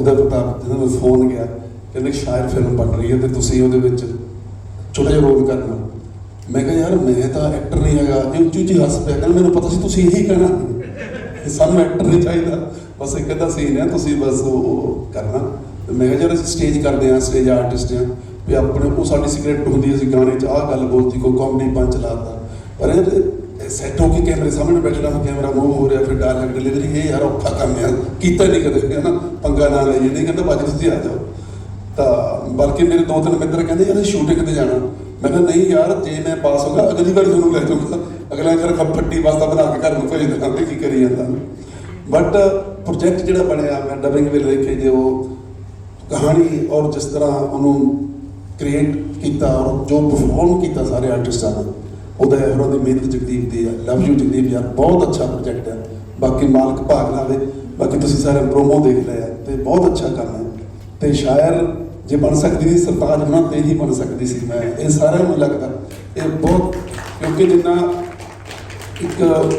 ਉਹਦਾ ਪਤਾ ਜਦੋਂ ਮੈਂ ਫੋਨ ਗਿਆ, ਕਹਿੰਦੇ ਸ਼ਾਇਰ ਫਿਲਮ ਬਣ ਰਹੀ ਹੈ ਤੇ ਤੁਸੀਂ ਉਹਦੇ ਵਿੱਚ ਛੋਟਾ ਜਿਹਾ ਰੋਲ ਕਰਨਾ ਮੈਂ ਕਿਹਾ, ਯਾਰ, ਮੈਂ ਤਾਂ ਐਕਟਰ ਨਹੀਂ ਹੈਗਾ, ਇਹ ਉੱਚੀ ਉੱਚੀ ਹੱਸ ਪਿਆ, ਕਹਿੰਦਾ, ਮੈਨੂੰ ਪਤਾ ਸੀ ਤੁਸੀਂ ਇਹੀ ਕਹਿਣਾ ਸਾਨੂੰ ਐਕਟਰ ਨਹੀਂ ਚਾਹੀਦਾ। ਬਸ ਇੱਕ ਅੱਧਾ ਸੀਨ ਹੈ, ਤੁਸੀਂ ਬਸ ਉਹ ਕਰਨਾ। ਮੈਂ ਕਿਹਾ, ਯਾਰ, ਅਸੀਂ ਸਟੇਜ ਕਰਦੇ ਹਾਂ ਸਟੇਜ ਆਰਟਿਸਟ ਹਾਂ। ਵੀ ਆਪਣੇ, ਉਹ ਸਾਡੀ ਸਿਗਰਟ ਹੁੰਦੀ ਅਸੀਂ ਗਾਣੇ 'ਚ ਆਹ ਗੱਲ ਬੋਲਦੀ ਕੋਈ ਕਾਮੇਡੀ ਪੰਚ ਲਾਤਾ ਪਰ ਸੈੱਟ ਹੋ ਕੇ ਕੈਮਰੇ ਸਾਹਮਣੇ ਬੈਠਣਾ ਕੈਮਰਾ ਮੂਵ ਹੋ ਰਿਹਾ, ਫਿਰ ਡਾਇਲੌਗ ਡਿਲੀਵਰੀ ਇਹ ਯਾਰ, ਔਖਾ ਕੰਮ ਹੈ ਕੀਤਾ ਨਹੀਂ ਕਦੇ, ਹੈ ਨਾ? ਪੰਗਾ ਨਾ ਲਈਏ, ਨਹੀਂ ਕਹਿੰਦਾ ਬਾਜੀ ਤੁਸੀਂ ਆ ਜਾਓ। ਤਾਂ ਬਲਕਿ ਮੇਰੇ ਦੋ ਤਿੰਨ ਮਿੱਤਰ ਕਹਿੰਦੇ, ਯਾਰ ਸ਼ੂਟਿੰਗ ਤੇ ਜਾਣਾ। ਮੈਂ ਕਿਹਾ, ਨਹੀਂ ਯਾਰ, ਜੇ ਮੈਂ ਪਾਸ ਹੋ ਗਿਆ, ਅਗਲੀ ਵਾਰ ਤੁਹਾਨੂੰ ਲੈ ਜਾਊਗਾ। ਅਗਲਾ ਕਰ ਖੱਪੱਟੀ ਵਾਸਤਾ ਬਣਾ ਕੇ ਘਰ ਨੂੰ ਭੇਜ ਦੇਣਾ ਵੀ ਕੀ ਕਰੀ ਜਾਂਦਾ। ਬਟ ਪ੍ਰੋਜੈਕਟ ਜਿਹੜਾ ਬਣਿਆ, ਮੈਂ ਡਬਿੰਗ ਵੇਲੇ ਦੇਖੇ, ਜੇ ਉਹ ਕਹਾਣੀ ਔਰ ਜਿਸ ਤਰ੍ਹਾਂ ਉਹਨੂੰ ਕ੍ਰੀਏਟ ਕੀਤਾ ਔਰ ਜੋ ਪਰਫਾਰਮ ਕੀਤਾ ਸਾਰੇ ਆਰਟਿਸਟਾਂ ਨੇ ਉਹਦਾ ਉਹਨਾਂ ਦੀ ਮਿਹਨਤ ਜਗਦੀਪ ਦੀ ਹੈ ਲਵ ਯੂ ਜਗਦੀਪ ਯਾਰ ਬਹੁਤ ਅੱਛਾ ਪ੍ਰੋਜੈਕਟ ਹੈ ਬਾਕੀ ਮਾਲਕ ਭਾਗ ਲਾਵੇ, ਬਾਕੀ ਤੁਸੀਂ ਸਾਰੇ ਪ੍ਰੋਮੋ ਦੇਖ ਲਿਆ ਤੇ ਬਹੁਤ ਅੱਛਾ ਕੰਮ ਹੈ ਤੇ ਸ਼ਾਇਰ ਜੇ ਬਣ ਸਕਦੀ ਸੀ, ਸਰਤਾਜ ਬਣਾ ਤੇ ਹੀ ਬਣ ਸਕਦੀ ਸੀ ਮੈਂ। ਇਹ ਸਾਰਿਆਂ ਨੂੰ ਲੱਗਦਾ। ਇਹ ਬਹੁਤ, ਕਿਉਂਕਿ ਜਿੰਨਾ ਇੱਕ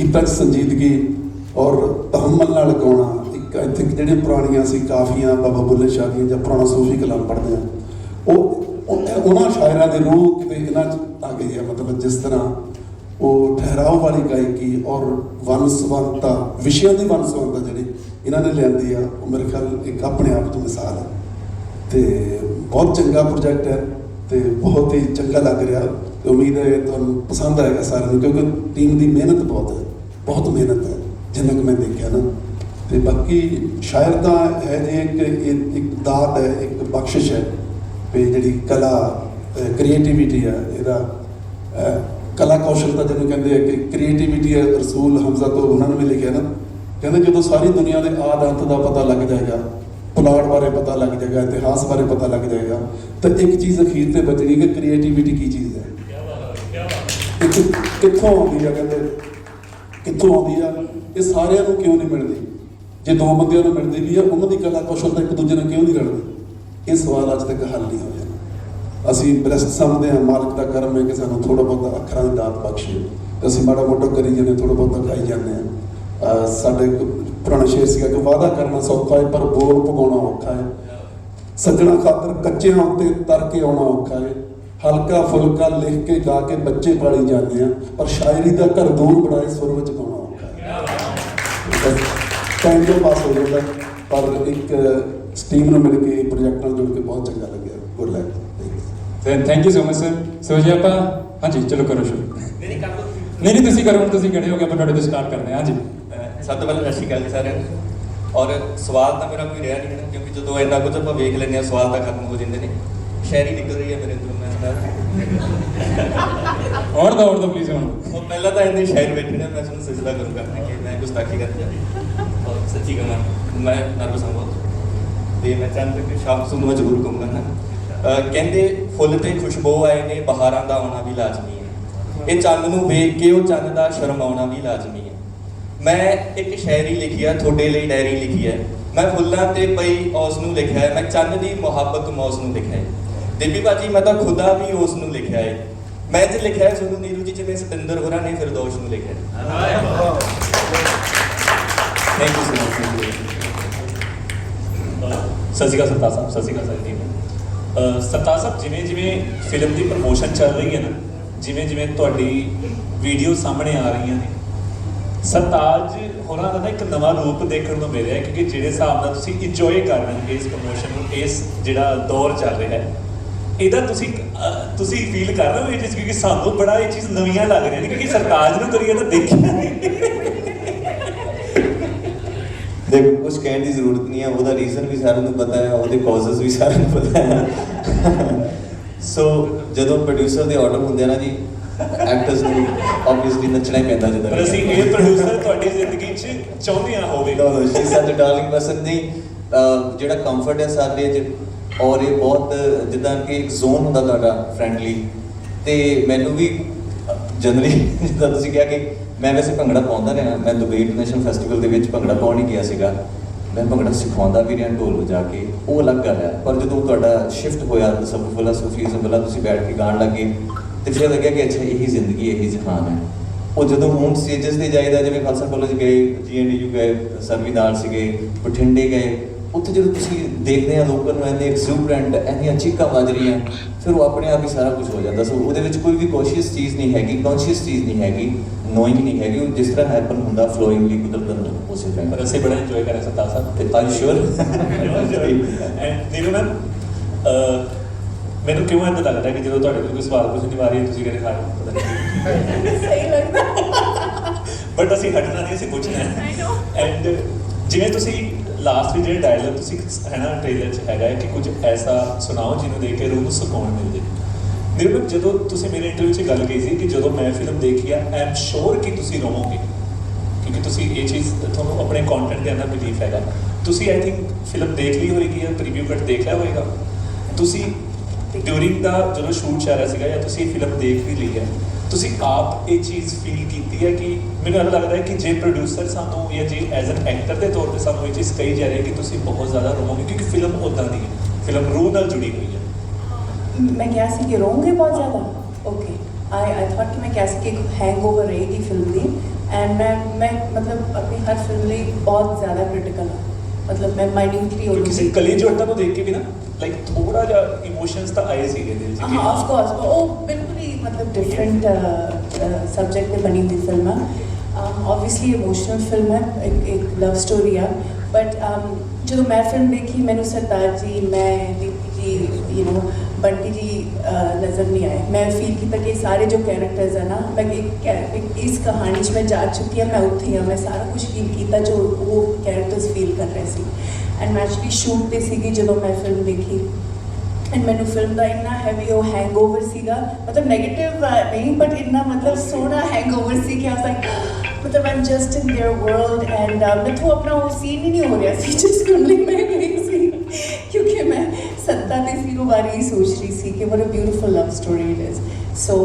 ਗੀਤਾਂ 'ਚ ਸੰਜੀਦਗੀ ਔਰ ਤਹਮਲ ਨਾਲ ਗਾਉਣਾ, ਇੱਕ ਇੱਥੇ ਜਿਹੜੀਆਂ ਪੁਰਾਣੀਆਂ ਸੀ, ਕਾਫੀਆਂ, ਬਾਬਾ ਬੁੱਲੇ ਸ਼ਾਹ ਦੀਆਂ ਜਾਂ ਪੁਰਾਣਾ ਸੂਫੀ ਕਲਾਮ ਪੜ੍ਹਦੇ ਆ, ਉਹ, ਉਹ- ਉਹਨਾਂ ਸ਼ਾਇਰਾਂ ਦੀ ਰੂਹ ਕਿਤੇ ਇਹਨਾਂ 'ਚ ਆ ਗਈ ਹੈ। ਮਤਲਬ ਜਿਸ ਤਰ੍ਹਾਂ ਉਹ ਠਹਿਰਾਓ ਵਾਲੀ ਗਾਇਕੀ ਔਰ ਵਨਸਵੰਤਾ ਵਿਸ਼ਿਆਂ ਦੀ ਵਨਸਵੰਤਾ ਜਿਹੜੀ ਇਹਨਾਂ ਨੇ ਲਿਆਂਦੀ ਆ, ਉਹ ਮੇਰੇ ਖਿਆਲ ਇੱਕ ਆਪਣੇ ਆਪ 'ਚ ਮਿਸਾਲ ਹੈ। ਤੇ ਬਹੁਤ ਚੰਗਾ ਪ੍ਰੋਜੈਕਟ ਹੈ ਤੇ ਬਹੁਤ ਹੀ ਚੰਗਾ ਲੱਗ ਰਿਹਾ ਤੇ ਉਮੀਦ ਹੈ ਤੁਹਾਨੂੰ ਪਸੰਦ ਆਏਗਾ ਸਾਰਿਆਂ ਨੂੰ ਕਿਉਂਕਿ ਟੀਮ ਦੀ ਮਿਹਨਤ ਬਹੁਤ ਹੈ, ਬਹੁਤ ਮਿਹਨਤ ਹੈ, ਜਿੰਨਾ ਕਿ ਮੈਂ ਦੇਖਿਆ ਨਾ। ਤੇ ਬਾਕੀ ਸ਼ਾਇਰ ਤਾਂ ਹੈ ਜੇ ਇੱਕ, ਇੱਕ- ਦਾਤ ਹੈ, ਇੱਕ ਬਖਸ਼ਿਸ਼ ਹੈ ਵੀ ਜਿਹੜੀ ਕਲਾ ਕ੍ਰੀਏਟੀਵਿਟੀ ਹੈ ਇਹਦਾ ਕਲਾ ਕੌਸ਼ਲ ਕੌਸ਼ਲਤਾ ਜਿਹਨੂੰ ਕਹਿੰਦੇ ਆ ਕਿ ਕ੍ਰੀਏਟੀਵਿਟੀ ਹੈ, ਰਸੂਲ ਹਮਜ਼ਾ ਤੋਂ ਉਹਨਾਂ ਨੇ ਵੀ ਲਿਖਿਆ ਨਾ, ਕਹਿੰਦੇ ਜਦੋਂ ਸਾਰੀ ਦੁਨੀਆ ਦੇ ਆਦ ਅੰਤ ਦਾ ਪਤਾ ਲੱਗ ਜਾਏਗਾ, ਪਲਾਟ ਬਾਰੇ ਪਤਾ ਲੱਗ ਜਾਏਗਾ, ਇਤਿਹਾਸ ਬਾਰੇ ਪਤਾ ਲੱਗ ਜਾਏਗਾ, ਤਾਂ ਇੱਕ ਚੀਜ਼ ਅਖੀਰ ਤੇ ਬਚਣੀ ਕਿ ਕ੍ਰੀਏਟੀਵਿਟੀ ਕੀ ਚੀਜ਼ ਹੈ। ਇੱਕ ਕਿੱਥੋਂ ਆਉਂਦੀ ਆ ਕਹਿੰਦੇ? ਕਿੱਥੋਂ ਆਉਂਦੀ ਆ? ਇਹ ਸਾਰਿਆਂ ਨੂੰ ਕਿਉਂ ਨਹੀਂ ਮਿਲਦੀ? ਜੇ ਦੋ ਬੰਦਿਆਂ ਨੂੰ ਮਿਲਦੀ ਵੀ ਆ, ਉਹਨਾਂ ਦੀ ਕਲਾ ਕੌਸ਼ਲ ਤਾਂ ਇੱਕ ਦੂਜੇ ਨਾਲ ਕਿਉਂ ਨਹੀਂ ਰਲਦੀ? ਇਹ ਸਵਾਲ ਅੱਜ ਤੱਕ ਹੱਲ ਨਹੀਂ ਹੋਇਆ। ਅਸੀਂ ਬ੍ਰਸਟ ਸਮਝਦੇ ਹਾਂ, ਮਾਲਕ ਦਾ ਕਰਮ ਹੈ ਕਿ ਸਾਨੂੰ ਥੋੜਾ ਬਹੁਤਾ ਅੱਖਰਾਂ ਦੀ ਦਾਤ ਬਖਸ਼ੇ। ਅਸੀਂ ਮਾੜਾ ਮੋਟਾ ਕਰੀ ਜਾਂਦੇ ਥੋੜਾ ਬਹੁਤਾ ਗਾਈ ਜਾਂਦੇ ਹਾਂ। ਸਾਡੇ ਇੱਕ ਪੁਰਾਣਾ ਸ਼ੇਰ ਸੀਗਾ ਕਿ ਵਾਅਦਾ ਕਰਨਾ ਸੌਖਾ ਹੈ, ਪਰ ਬੋਲ ਪਗਾਉਣਾ ਔਖਾ ਹੈ। ਸੱਜਣਾ ਖਾਤਰ ਕੱਚਿਆਂ ਉੱਤੇ ਤਰ ਕੇ ਆਉਣਾ ਔਖਾ ਹੈ। ਹਲਕਾ ਫੁਲਕਾ ਲਿਖ ਕੇ ਗਾ ਕੇ ਬੱਚੇ ਪਾਲੀ ਜਾਂਦੇ ਆ ਪਰ ਸ਼ਾਇਰੀ ਦਾ ਘਰ ਦੂਰ ਬਣਾਏ ਸੁਰ ਵਿੱਚ ਗਾਉਣਾ ਔਖਾ ਹੈ। ਟਾਈਮ ਤੋਂ ਪਾਸ ਹੋ ਜਾਂਦਾ, ਪਰ ਇੱਕ ਸਟੀਮ ਨੂੰ ਮਿਲ ਕੇ, ਪ੍ਰੋਜੈਕਟ ਨਾਲ ਜੁੜ ਕੇ ਬਹੁਤ ਚੰਗਾ ਲੱਗਿਆ। Good luck thank you so much sir so ਜੀ ਆਪਾਂ ਹਾਂਜੀ ਚਲੋ ਕਰੋ ਸ਼ੁਰੂ। ਮੇਰੀ ਕੰਮ ਤੋਂ ਨਹੀਂ ਨਹੀਂ ਤੁਸੀਂ ਕਰੋ ਹੁਣ ਤੁਸੀਂ ਖੜੇ ਹੋ ਕੇ ਆਪਾਂ ਤੁਹਾਡੇ ਤੋਂ ਸਟਾਰਟ ਕਰਦੇ ਹਾਂ। ਹਾਂਜੀ। ਸਭ ਤੋਂ ਪਹਿਲਾਂ ਸਤਿ ਸ਼੍ਰੀ ਅਕਾਲ ਜੀ ਸਾਰਿਆਂ ਨੂੰ। ਔਰ ਸਵਾਲ ਤਾਂ ਮੇਰਾ ਕੋਈ ਰਿਹਾ ਨਹੀਂ ਕਿਉਂਕਿ ਜਦੋਂ ਇੰਨਾ ਕੁਝ ਆਪਾਂ ਵੇਖ ਲੈਂਦੇ ਹਾਂ ਸਵਾਲ ਤਾਂ ਖਤਮ ਹੋ ਜਾਂਦੇ ਨੇ। ਸ਼ਾਇਰੀ ਨਿਕਲ ਰਹੀ ਹੈ ਮੇਰੇ ਅੰਦਰੋਂ ਮੈਂ ਔਰ ਦਾ ਔਰ ਦਾ ਪਲੀਜ਼ ਹੁਣ। ਉਹ ਪਹਿਲਾਂ ਤਾਂ ਇੰਨੇ ਸ਼ਾਇਰ ਬੈਠੇ ਨੇ ਮੈਂ ਤੁਹਾਨੂੰ ਸਜਦਾ ਕਰੂੰਗਾ ਕਿ ਮੈਂ ਗੁਸਤਾਖੀ ਕਰ ਜਾ ਔਰ ਸੱਚੀ ਕਹਾਂ ਮੈਂ ਨਰਵਸ ਹਾਂ ਬਹੁਤ। ਤੇ ਮੈਂ ਚਾਹੁੰਦਾ ਕਿ ਸ਼ਾਮ ਨੂੰ ਮੈਂ ਜ਼ਰੂਰ ਕਹੂੰਗਾ ਨਾ ਕਹਿੰਦੇ ਫੁੱਲ ਤੇ ਖੁਸ਼ਬੂ ਆਏ ਨੇ, ਬਹਾਰਾਂ ਦਾ ਆਉਣਾ ਵੀ ਲਾਜ਼ਮੀ ਹੈ। ਇਹ ਚੰਨ ਨੂੰ ਵੇਖ ਕੇ ਉਹ ਚੰਨ ਦਾ ਸ਼ਰਮਾਉਣਾ ਵੀ ਲਾਜ਼ਮੀ ਹੈ। ਮੈਂ ਇੱਕ ਸ਼ਾਇਰੀ ਲਿਖੀ ਆ, ਤੁਹਾਡੇ ਲਈ ਡਾਇਰੀ ਲਿਖੀ ਹੈ ਮੈਂ ਫੁੱਲਾਂ ਤੇ ਪਈ ਉਸ ਨੂੰ ਲਿਖਿਆ ਹੈ, ਮੈਂ ਚੰਨ ਦੀ ਮੁਹੱਬਤ ਮੌਸ ਨੂੰ ਲਿਖਿਆ ਹੈ। ਦੇਵੀ ਬਾਜੀ ਮੈਂ ਤਾਂ ਖੁਦਾ ਵੀ ਉਸ ਨੂੰ ਲਿਖਿਆ ਹੈ। ਮੈਂ ਤੇ ਲਿਖਿਆ ਹੈ, ਤੁਹਾਨੂੰ ਨੀਰੂ ਜੀ ਜਿਵੇਂ ਸਤਿੰਦਰ ਹੋਰਾਂ ਨੇ ਫਿਰਦੌਸ ਨੂੰ ਲਿਖਿਆ ਹੈ। ਥੈਂਕ ਯੂ ਸੋ ਮਚ ਸਤਿ ਸ਼੍ਰੀ ਅਕਾਲ ਸਰਤਾਜ ਸਾਹਿਬ, ਸਤਿ ਸ਼੍ਰੀ ਅਕਾਲ ਸਾਰੀ ਸਰਤਾਜ ਸਾਹਿਬ, ਜਿਵੇਂ ਜਿਵੇਂ ਫਿਲਮ ਦੀ ਪ੍ਰਮੋਸ਼ਨ ਚੱਲ ਰਹੀ ਹੈ ਨਾ, ਜਿਵੇਂ ਜਿਵੇਂ ਤੁਹਾਡੀ ਵੀਡੀਓ ਸਾਹਮਣੇ ਆ ਰਹੀਆਂ ਨੇ, ਸਰਤਾਜ ਹੋਰਾਂ ਦਾ ਨਾ ਇੱਕ ਨਵਾਂ ਰੂਪ ਦੇਖਣ ਨੂੰ ਮਿਲ ਰਿਹਾ ਕਿਉਂਕਿ ਜਿਹੜੇ ਹਿਸਾਬ ਨਾਲ ਤੁਸੀਂ ਇੰਜੋਏ ਕਰ ਰਹੇ ਹੋ ਇਸ ਪ੍ਰਮੋਸ਼ਨ ਨੂੰ, ਇਸ ਜਿਹੜਾ ਦੌਰ ਚੱਲ ਰਿਹਾ ਹੈ, ਇਹਦਾ ਤੁਸੀਂ ਤੁਸੀਂ ਫੀਲ ਕਰ ਰਹੇ ਹੋ ਇਹ ਚੀਜ਼? ਕਿਉਂਕਿ ਸਾਨੂੰ ਬੜਾ ਇਹ ਚੀਜ਼ ਨਵੀਆਂ ਲੱਗ ਰਹੀਆਂ ਨੇ, ਕਿਉਂਕਿ ਸਰਤਾਜ ਨੂੰ ਕਰੀਏ ਤਾਂ ਦੇਖਿਆ ਨਹੀਂ। ਦੇਖੋ ਕੁਝ ਕਹਿਣ ਦੀ ਜ਼ਰੂਰਤ ਨਹੀਂ ਹੈ ਉਹਦਾ ਰੀਜ਼ਨ ਵੀ ਸਾਰਿਆਂ ਨੂੰ ਪਤਾ ਹੈ ਉਹਦੇ ਕਾਜ਼ਸ ਵੀ ਸਾਰਿਆਂ ਨੂੰ ਪਤਾ ਹੈ। ਸੋ ਜਦੋਂ ਪ੍ਰੋਡਿਊਸਰ ਦੇ ਆਰਡਰ ਹੁੰਦੇ ਆ ਨਾ ਜੀ ਐਕਟਰਸ ਨੂੰ ਆਬਵੀਅਸਲੀ ਨੱਚਣਾ ਹੀ ਪੈਂਦਾ ਜਦੋਂ ਪਰ ਅਸੀਂ ਇਹ ਪ੍ਰੋਡਿਊਸਰ ਤੁਹਾਡੀ ਜ਼ਿੰਦਗੀ 'ਚ ਚਾਹੁੰਦੇ ਆ ਹੋਵੇ। ਨੋ ਨੋ ਸ਼ੀ ਸੱਚ ਡਾਰਲਿੰਗ ਨਹੀਂ ਅਹ ਜਿਹੜਾ ਕੰਫਰਟ ਹੈ ਸਾਡੇ ਚ ਔਰ ਇਹ ਬਹੁਤ ਜਿੱਦਾਂ ਕਿ ਇੱਕ ਜ਼ੋਨ ਹੁੰਦਾ ਤੁਹਾਡਾ ਫ੍ਰੈਂਡਲੀ ਤੇ ਮੈਨੂੰ ਵੀ ਜਨਰਲੀ ਜਿੱਦਾਂ ਤੁਸੀਂ ਕਿਹਾ ਕਿ ਮੈਂ ਵੈਸੇ ਭੰਗੜਾ ਪਾਉਂਦਾ ਰਿਹਾ, ਮੈਂ ਦੁਬਈ ਇੰਟਰਨੈਸ਼ਨਲ ਫੈਸਟੀਵਲ ਦੇ ਵਿੱਚ ਭੰਗੜਾ ਪਾਉਣ ਹੀ ਗਿਆ ਸੀਗਾ। ਮੈਂ ਭੰਗੜਾ ਸਿਖਾਉਂਦਾ ਵੀ ਰਿਹਾ ਢੋਲ ਵਜਾ ਕੇ, ਉਹ ਅਲੱਗ ਗੱਲ ਹੈ। ਪਰ ਜਦੋਂ ਤੁਹਾਡਾ ਸ਼ਿਫਟ ਹੋਇਆ ਤਸੱਵੁਫ ਵਾਲਾ ਸੂਫੀਜ਼ਮ ਵਾਲਾ ਤੁਸੀਂ ਬੈਠ ਕੇ ਗਾਣ ਲੱਗੇ, ਤੇ ਫਿਰ ਲੱਗਿਆ ਕਿ ਅੱਛਾ, ਇਹੀ ਜ਼ਿੰਦਗੀ, ਇਹੀ ਜਹਾਨ ਹੈ। ਉਹ ਜਦੋਂ ਹੁਣ ਸਟੇਜਸ ਤੇ ਜਾਈਦਾ, ਜਿਵੇਂ ਖਾਲਸਾ ਕਾਲਜ ਗਏ ਜੀਐਨਡੀਯੂ ਗਏ ਸਰਵੀ ਨਾਲ ਸੀਗੇ, ਬਠਿੰਡੇ ਗਏ ਉੱਥੇ ਜਦੋਂ ਤੁਸੀਂ ਦੇਖਦੇ ਆ ਲੋਕਾਂ ਨੂੰ ਇੰਨੇ ਐਕਸੂਬਰੈਂਟ ਇੰਨੀਆਂ ਚੀਕਾਂ ਵੱਜ ਰਹੀਆਂ ਫਿਰ ਉਹ ਆਪਣੇ ਆਪ ਹੀ ਸਾਰਾ ਕੁਝ ਹੋ ਜਾਂਦਾ। ਸੋ ਉਹਦੇ ਵਿੱਚ ਕੋਈ ਵੀ ਕੌਸ਼ੀਅਸ ਚੀਜ਼ ਨਹੀਂ ਹੈਗੀ ਕੌਨਸ਼ੀਅਸ ਚੀਜ਼ ਨਹੀਂ ਹੈਗੀ ਨੋਇੰਗ ਨਹੀਂ ਹੈਗੀ ਉਹ ਜਿਸ ਤਰ੍ਹਾਂ ਹੈਪਨ ਹੁੰਦਾ ਫਲੋਇੰਗਲੀ ਕੁਦਰਤਨ ਉਸੇ ਪਰ। ਤਰ੍ਹਾਂ ਅਸੀਂ ਬੜਾ ਇੰਜੋਏ ਕਰਿਆ ਸਰਦਾਰ ਸਾਹਿਬ। ਤੇ ਆਰ ਸ਼ੋਰ ਐਂਡ ਨੀਰੂ ਮੈਮ ਮੈਨੂੰ ਕਿਉਂ ਇੰਦਾ ਲੱਗਦਾ ਕਿ ਜਦੋਂ ਤੁਹਾਡੇ ਕੋਲ ਕੋਈ ਸਵਾਲ ਪੁੱਛਣ ਦੀ ਵਾਰੀ ਹੈ ਤੁਸੀਂ ਕਹਿੰਦੇ ਹਾਏ ਪਤਾ ਨਹੀਂ ਸਹੀ ਲੱਗਦਾ। ਬਟ ਅਸੀਂ ਹਟਣਾ ਨਹੀਂ ਅਸੀਂ ਪੁੱਛਣਾ ਹੈ. ਐਂਡ ਜਿਵੇਂ ਤੁਸੀਂ ਲਾਸਟ ਵੀ ਜਿਹੜੇ ਡਾਇਲੌਗ ਤੁਸੀਂ ਹੈ ਨਾ ਟ੍ਰੇਲਰ 'ਚ ਹੈਗਾ ਹੈ ਕਿ ਕੁਝ ਐਸਾ ਸੁਣਾਓ ਜਿਹਨੂੰ ਦੇਖ ਕੇ ਰੂਹ ਨੂੰ ਸਕੂਨ ਮਿਲ ਜੇ ਨਿਰਮਲ, ਜਦੋਂ ਤੁਸੀਂ ਮੇਰੇ ਇੰਟਰਵਿਊ 'ਚ ਗੱਲ ਕਹੀ ਸੀ ਕਿ ਜਦੋਂ ਮੈਂ ਫਿਲਮ ਦੇਖੀ ਆ ਆਈ ਐਮ ਸ਼ੋਰ ਕਿ ਤੁਸੀਂ ਰੋਵੋਗੇ। ਕਿਉਂਕਿ ਤੁਸੀਂ ਇਹ ਚੀਜ਼ ਤੁਹਾਨੂੰ ਆਪਣੇ ਕੰਟੈਂਟ ਦੇ ਅੰਦਰ ਬਿਲੀਫ ਹੈਗਾ। ਤੁਸੀਂ ਆਈ ਥਿੰਕ ਫਿਲਮ ਦੇਖ ਲਈ ਹੋਏਗੀ ਜਾਂ ਪ੍ਰੀਵਿਊ ਕੱਟ ਦੇਖ ਲਿਆ ਹੋਏਗਾ। ਤੁਸੀਂ ਡਿਊਰਿੰਗ ਦਾ ਜਦੋਂ ਸ਼ੂਟ ਚੱਲ ਰਿਹਾ ਸੀਗਾ ਜਾਂ ਤੁਸੀਂ ਇਹ ਫਿਲਮ ਦੇਖ ਵੀ ਲਈ ਹੈ ਤੁਸੀਂ ਆਪ ਇਹ ਚੀਜ਼ ਫੀਲ ਕੀਤੀ ਹੈ ਕਿ ਮੈਨੂੰ ਇਹ ਲੱਗਦਾ ਹੈ ਕਿ ਜੇ ਪ੍ਰੋਡਿਊਸਰ ਸਾਨੂੰ ਜਾਂ ਜੇ ਐਜ਼ ਐਨ ਐਕਟਰ ਦੇ ਤੌਰ ਤੇ ਸਾਨੂੰ ਇਹ ਚੀਜ਼ ਕਹੀ ਜਾ ਰਹੀ ਹੈ ਕਿ ਤੁਸੀਂ ਬਹੁਤ ਜ਼ਿਆਦਾ ਰੋਵੋਗੇ ਕਿਉਂਕਿ ਫਿਲਮ ਉਦਾਂ ਦੀ ਹੈ ਫਿਲਮ ਰੂਹ ਨਾਲ ਜੁੜੀ ਹੋਈ ਹੈ मैं क्या सी कि रोंगे बहुत ज़्यादा ओके आई आई थॉट कि मैं क्या सी कि हैंगओवर रहेगी फिल्म दी एंड मैं मैं मतलब अपनी हर फिल्म ਲਈ ਬਹੁਤ ਜ਼ਿਆਦਾ ਕ੍ਰਿਟੀਕਲ ਹਾਂ ਮਤਲਬ ਮੈਂ ਮਾਈਨਿਊਟਲੀ ਹੋ ਕਿਸੇ ਕਲੀ ਜੋਟਾ ਨੂੰ ਦੇਖ ਕੇ ਵੀ ਨਾ ਲਾਈਕ ਥੋੜਾ ਜਿਹਾ ਇਮੋਸ਼ਨਸ ਤਾਂ ਆਏ ਸੀਗੇ ਦਿਲ 'ਚ ਕਿ ਹਾਂ ਆਫ ਕੋਰਸ ਉਹ ਬਿਲਕੁਲ ਹੀ ਮਤਲਬ ਡਿਫਰੈਂਟ ਸਬਜੈਕਟ ਤੇ ਬਣੀ ਹੋਈ ਫਿਲਮ ਹੈ ਆਬਵੀਅਸਲੀ ਇਮੋਸ਼ਨਲ ਫਿਲਮ ਹੈ ਇੱਕ ਇੱਕ ਲਵ ਸਟੋਰੀ ਆ ਬਟ ਜਦੋਂ ਮੈਂ ਫਿਲਮ ਦੇਖੀ ਮੈਨੂੰ ਸਰਦਾਰ ਜੀ ਮੈਂ ਦੀਪੀ ਜੀ ਯੂ نو ਬੰਟੀ ਜੀ ਅਹ, ਨਜ਼ਰ ਨਹੀਂ ਆਏ ਮੈਂ ਫੀਲ ਕੀਤਾ ਕਿ ਸਾਰੇ ਜੋ ਕੈਰੈਕਟਰਸ ਆ ਨਾ ਮੈਂ ਇੱਕ ਕੈ- ਇੱਕ ਇਸ ਕਹਾਣੀ 'ਚ ਮੈਂ ਜਾ ਚੁੱਕੀ ਹਾਂ ਮੈਂ ਉੱਥੇ ਹਾਂ ਮੈਂ ਸਾਰਾ ਕੁਝ ਫੀਲ ਕੀਤਾ ਜੋ ਉਹ ਕੈਰੈਕਟਰਸ ਫੀਲ ਕਰ ਰਹੇ ਸੀ ਐਂਡ ਮੈਂ ਐਕਚੁਅਲੀ ਸ਼ੂਟ ਐਂਡ ਮੈਨੂੰ ਫਿਲਮ ਦਾ ਇੰਨਾ ਹੈਵੀ ਉਹ ਹੈਂਗਓਵਰ ਸੀਗਾ। ਮਤਲਬ 네ਗੇਟਿਵ ਨਹੀਂ ਬਟ ਇੰਨਾ ਮਤਲਬ ਸੋਹਣਾ ਹੈਂਗਓਵਰ ਸੀ ਕਿ ਆਸ ਲਾਈਕ ਮਤਲਬ I'm just in their world and ਮੈਥੋਂ ਆਪਣਾ ਉਹ ਸੀਨ ਹੀ ਨਹੀਂ ਹੋ ਰਿਹਾ ਸੀ ਜਿਸ ਕੰਮਲੀ ਮੈਂ ਗਈ ਸੀ। ਕਿਉਂਕਿ ਮੈਂ ਸੱਤਾ ਦੇ ਸੀਨੋਂ ਬਾਰੇ ਹੀ ਸੋਚ ਰਹੀ ਸੀ ਕਿ what a beautiful love story it is so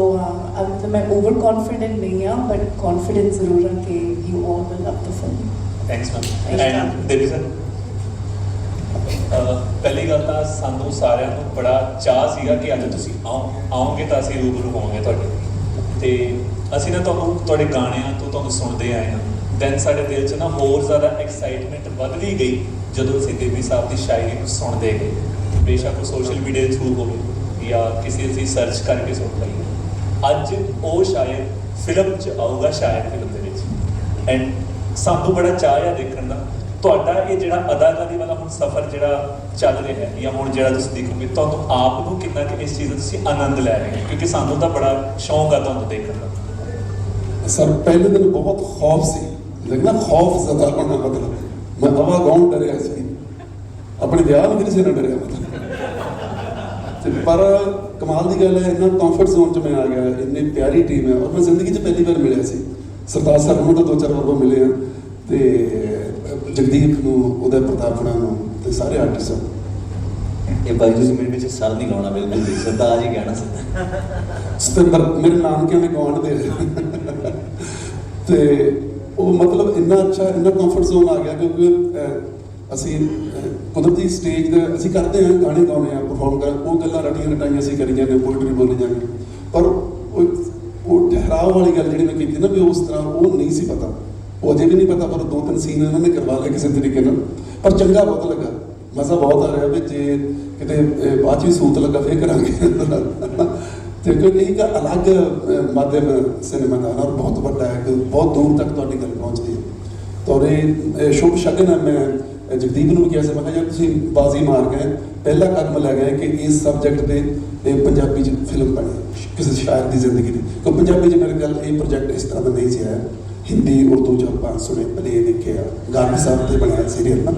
ਅਬ ਤਾਂ ਮੈਂ ਓਵਰ ਕੌਨਫੀਡੈਂਟ ਨਹੀਂ ਆ ਬਟ ਕੌਨਫੀਡੈਂਸ ਜ਼ਰੂਰ ਆ ਕਿ you all will love the film thanks ma'am and Devi sir ਪਹਿਲੀ ਗੱਲ ਤਾਂ ਸਾਨੂੰ ਸਾਰਿਆਂ ਨੂੰ ਬੜਾ ਚਾਹ ਸੀਗਾ ਕਿ ਅੱਜ ਤੁਸੀਂ ਆਓ ਆਓਗੇ ਤਾਂ ਅਸੀਂ ਰੂਬਰੂ ਹੋਵਾਂਗੇ ਤੁਹਾਡੇ। ਤੇ ਅਸੀਂ ਨਾ ਤੁਹਾਨੂੰ ਤੁਹਾਡੇ ਗਾਣਿਆਂ ਤੋਂ ਤੁਹਾਨੂੰ ਸੁਣਦੇ ਆਏ ਹਾਂ। ਦੈਨ ਸਾਡੇ ਦਿਲ 'ਚ ਨਾ ਹੋਰ ਜ਼ਿਆਦਾ ਐਕਸਾਈਟਮੈਂਟ ਵੱਧਦੀ ਗਈ ਜਦੋਂ ਅਸੀਂ ਦੇਵੀ ਸਾਹਿਬ ਦੀ ਸ਼ਾਇਰੀ ਨੂੰ ਸੁਣਦੇ ਗਏ। ਬੇਸ਼ੱਕ ਉਹ ਸੋਸ਼ਲ ਮੀਡੀਆ ਦੇ ਥਰੂ ਹੋਵੇ ਜਾਂ ਕਿਸੇ ਅਸੀਂ ਸਰਚ ਕਰਕੇ ਸੁਣ ਲਈਏ। ਅੱਜ ਉਹ ਸ਼ਾਇਰ ਫਿਲਮ 'ਚ ਆਊਗਾ ਸ਼ਾਇਰ ਫਿਲਮ ਦੇ ਵਿੱਚ। ਐਂਡ ਸਾਨੂੰ ਬੜਾ ਚਾਹ ਆ ਦੇਖਣ ਦਾ ਤੁਹਾਡਾ ਇਹ ਜਿਹੜਾ ਅਦਾਕਾਰੀ ਵਾਲਾ ਹੁਣ ਸਫ਼ਰ ਜਿਹੜਾ ਚੱਲ ਰਿਹਾ ਹੈ ਜਾਂ ਹੁਣ ਜਿਹੜਾ ਤੁਸੀਂ ਦੇਖੋਗੇ, ਤੁਹਾਨੂੰ ਆਪ ਨੂੰ ਕਿੰਨਾ ਕਿ ਇਸ ਚੀਜ਼ ਦਾ ਤੁਸੀਂ ਆਨੰਦ ਲੈ ਰਹੇ ਹੋ? ਕਿਉਂਕਿ ਸਾਨੂੰ ਤਾਂ ਬੜਾ ਸ਼ੌਂਕ ਆ ਤੁਹਾਨੂੰ ਦੇਖਣ ਦਾ। ਸਰ, ਪਹਿਲੇ ਦਿਨ ਬਹੁਤ ਖੌਫ ਸੀ। ਲੱਗਣਾ ਖੌਫ ਜ਼ਦਾ ਹੋਣਾ ਮਤਲਬ ਮੈਂ ਹਵਾ ਗਾਉਂ ਡਰਿਆ ਸੀ। ਆਪਣੇ ਵਿਆਹ ਨੂੰ ਕਿਸੇ ਨਾਲ ਡਰਿਆ ਮਤਲਬ। ਤੇ ਪਰ ਕਮਾਲ ਦੀ ਗੱਲ ਹੈ, ਇੰਨਾ ਕੰਫਰਟ ਜ਼ੋਨ ਚ ਮੈਂ ਆ ਗਿਆ। ਇੰਨੀ ਪਿਆਰੀ ਟੀਮ ਹੈ। ਔਰ ਮੈਂ ਜ਼ਿੰਦਗੀ 'ਚ ਪਹਿਲੀ ਵਾਰ ਮਿਲਿਆ ਸੀ। ਸਰਦਾਰ ਸਰ ਨੂੰ ਤਾਂ ਦੋ ਚਾਰ ਵਾਰ ਮਿਲੇ ਆ। ਤੇ ਜਗਦੀਪ ਨੂੰ ਉਹਦਾ ਪ੍ਰਤਾਪਣਾ ਨੂੰ ਤੇ ਸਾਰੇ ਆਰਟਿਸਟ ਇਹ ਬਾਈ ਤੁਸੀਂ ਮੇਰੇ ਵਿੱਚ ਸਰ ਨਹੀਂ ਲਾਉਣਾ ਬਿਲਕੁਲ ਵੀ ਸਰਦਾਰ ਜੀ ਕਹਿਣਾ ਸਿੱਧਾ ਸਤਿੰਦਰ ਮੇਰੇ ਨਾਨਕਿਆਂ ਦੇ ਗਵਾਂਢ ਦੇ? ਤੇ ਉਹ ਮਤਲਬ ਇੰਨਾ ਅੱਛਾ ਇੰਨਾ ਕੰਫਰਟ ਜ਼ੋਨ ਆ ਗਿਆ ਕਿਉਂਕਿ ਅਸੀਂ ਕੁਦਰਤੀ ਸਟੇਜ ਤੇ ਅਸੀਂ ਕਰਦੇ ਹਾਂ ਗਾਣੇ ਗਾਉਂਦੇ ਹਾਂ ਪਰਫਾਰਮ ਕਰ ਉਹ ਗੱਲਾਂ ਰਟੀਆਂ ਰਟਾਈਆਂ ਅਸੀਂ ਕਰੀ ਜਾਂਦੇ ਪੋਇਟਰੀ ਬੋਲੀ ਜਾਂਦੇ ਪਰ ਉਹ ਉਹ ਠਹਿਰਾਵ ਵਾਲੀ ਗੱਲ ਜਿਹੜੀ ਮੈਂ ਕੀਤੀ ਨਾ ਵੀ ਉਸ ਤਰ੍ਹਾਂ ਉਹ ਨਹੀਂ ਸੀ ਪਤਾ। ਉਹ ਅਜੇ ਵੀ ਨਹੀਂ ਪਤਾ ਪਰ ਦੋ ਤਿੰਨ ਸੀਨ ਇਹਨਾਂ ਨੇ ਕਰਵਾ ਲਏ ਕਿਸੇ ਤਰੀਕੇ ਨਾਲ। ਪਰ ਚੰਗਾ ਬਹੁਤ ਲੱਗਾ। ਮਜ਼ਾ ਬਹੁਤ ਆ ਰਿਹਾ ਵੀ ਜੇ ਕਿਤੇ ਬਾਅਦ ਚ ਵੀ ਸੂਤ ਲੱਗਾ ਫੇਰ ਕਰਾਂਗੇ। ਤੇ ਕਿਉਂਕਿ ਇੱਕ ਅਲੱਗ ਅਹ, ਮਾਧਿਅਮ ਸਿਨੇਮਾ ਦਾ ਔਰ ਬਹੁਤ ਵੱਡਾ ਹੈ ਕਿ ਬਹੁਤ ਦੂਰ ਤੱਕ ਤੁਹਾਡੀ ਗੱਲ ਪਹੁੰਚਦੀ ਹੈ। ਤਾਂ ਇਹ ਇਹ ਸ਼ੁਭ ਸ਼ਗਨ ਹੈ ਮੈਂ ਜਗਦੀਪ ਨੂੰ ਵੀ ਕਿਹਾ ਸੀ ਮੈਂ ਕਿਹਾ ਯਾਰ ਤੁਸੀਂ ਬਾਜ਼ੀ ਮਾਰ ਗਏ ਪਹਿਲਾ ਕਦਮ ਲੈ ਗਏ ਕਿ ਇਸ ਸਬਜੈਕਟ ਤੇ ਇਹ ਪੰਜਾਬੀ ਚ ਫਿਲਮ ਬਣੇ ਕਿਸੇ ਸ਼ਾਇਰ ਦੀ ਜ਼ਿੰਦਗੀ ਦੀ। ਕਿਉਂਕਿ ਪੰਜਾਬੀ ਚ ਮੇਰੇ ਗੱਲ ਇਹ ਪ੍ਰੋਜੈਕਟ ਇਸ ਤਰ੍ਹਾਂ ਦਾ ਨਹੀਂ ਸੀ ਆਇਆ। ਹਿੰਦੀ ਉਰਦੂ ਚ ਆਪਾਂ ਸੁਣੇ ਪਲੇ ਦੇਖੇ ਆ ਗਾਂਧੀ ਸਾਹਿਬ ਤੇ ਬਣਿਆ ਸੀਰੀਅਲ ਨਾ